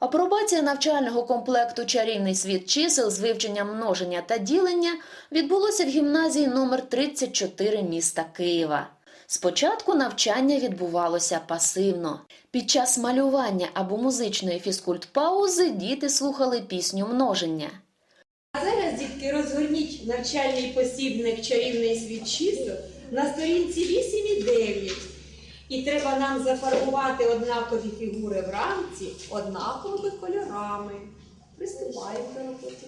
Апробація навчального комплекту Чарівний світ чисел з вивченням множення та ділення відбулося в гімназії номер 34 міста Києва. Спочатку навчання відбувалося пасивно. Під час малювання або музичної фізкульт-паузи діти слухали пісню множення. А зараз, дітки, розгорніть навчальний посібник чарівний світ чисел на сторінці 8 і 9. І треба нам зафарбувати однакові фігури в рамці однаковими кольорами. Приступаємо до роботи.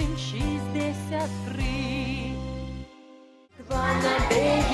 Сім, шістдесят три. Два на дев'ять,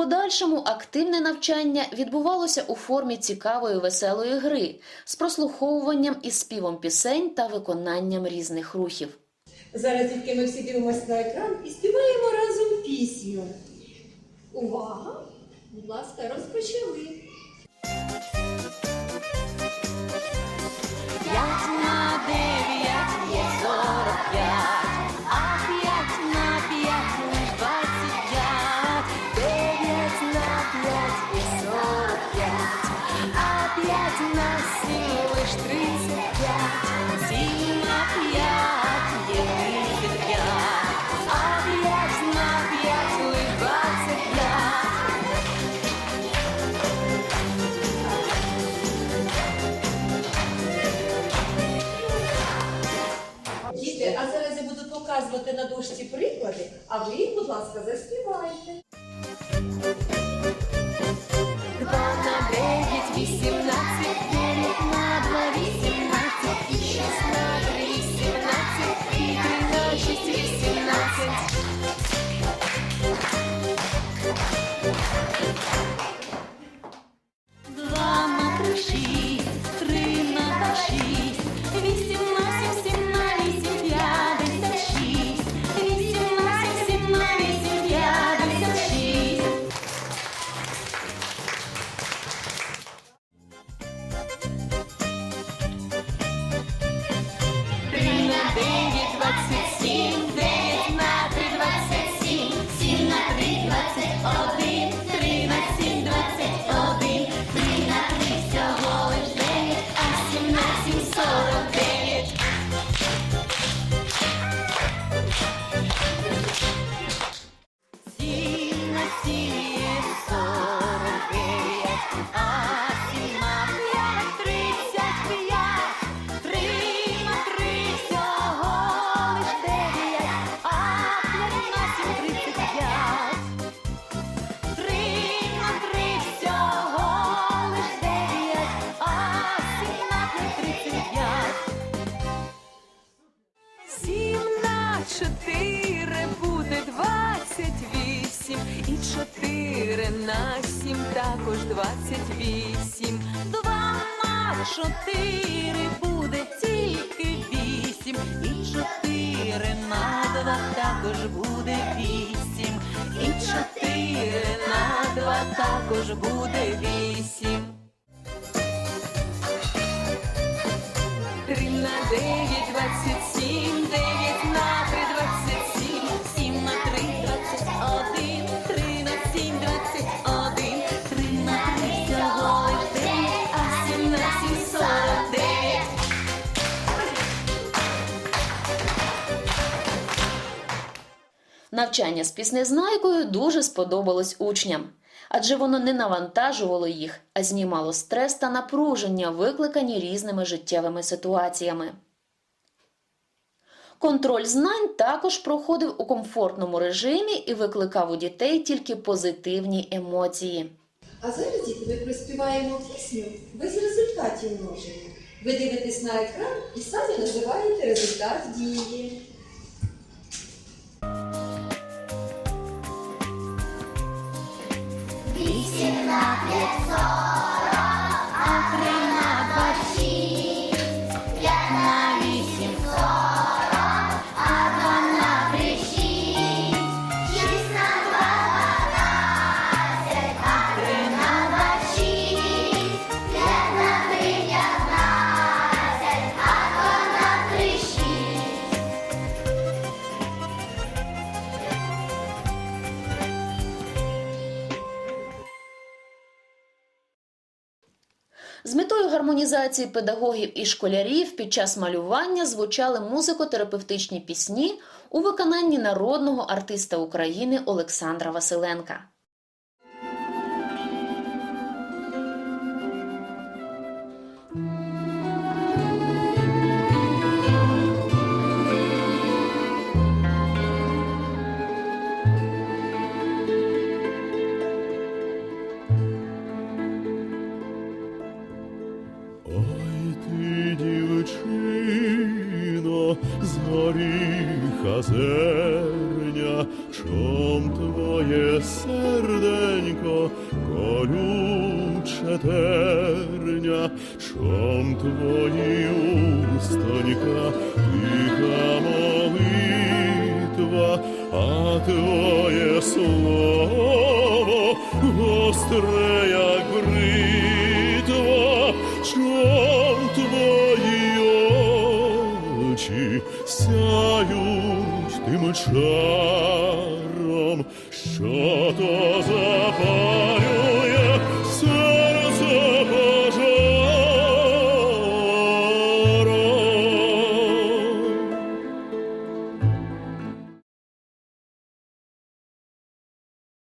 подальшому активне навчання відбувалося у формі цікавої веселої гри з прослуховуванням і співом пісень та виконанням різних рухів. Зараз, тільки ми всі дивимося на екран і співаємо разом пісню. Увага! Будь ласка, розпочали. А п'ять на сім лиш тридцять п'ять, сім на п'ять є а п'ять на п'ять лиш двадцять п'ять. Діти, а зараз я буду показувати на дошці приклади, а ви їх, будь ласка, заспівайте. На сім також двадцять вісім. Два на чотири буде тільки вісім, і чотири на два також буде вісім, і чотири на два також буде вісім. Три на дев'ять, двадцять Навчання з піснезнайкою дуже сподобалось учням, адже воно не навантажувало їх, а знімало стрес та напруження, викликані різними життєвими ситуаціями. Контроль знань також проходив у комфортному режимі і викликав у дітей тільки позитивні емоції. А зараз діти ми проспіваємо пісню без результатів множення. Ви дивитесь на екран і самі називаєте результат дії. Вісім на гармонізації педагогів і школярів під час малювання звучали музико-терапевтичні пісні у виконанні народного артиста України Олександра Василенка. Зерня, чом твоє серденько колюче терня, чом твої устонька тиха молитва, а твоє слово гостре, як бритва, чом сяють тим чаром, що то запалює